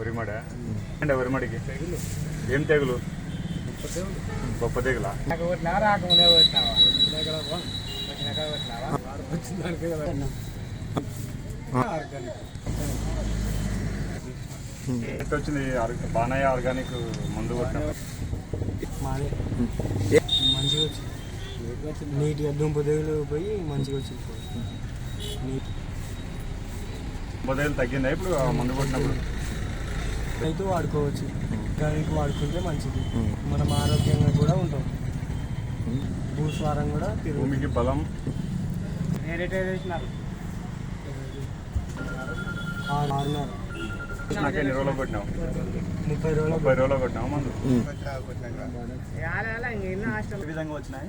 ఉరిమడ అంటే ఉరిమడికి ఏం తెగులు? గొప్ప తెగులా? రాకముందే వచ్చింది బాణయ్య ఆర్గానిక్ మందు కొట్టిన మంచిగా వచ్చింది. నీట్గా దుంప తెగులు పోయి మంచిగా వచ్చింది. బొదేలు తగ్గిందా ఇప్పుడు మందు కొట్టినప్పుడు? రైతు వాడుకోవచ్చు. దానికి వాడుకుంటే మంచిది. మనం ఆరోగ్యంగా కూడా ఉంటాం. భూస్వారం కూడా భూమికి బలం? ఎన్ని రోజులు కొట్టినావు? ముప్పై రోజులు ముప్పై రోజులు కొట్టినావు మందు? ఏ విధంగా వచ్చినాయి?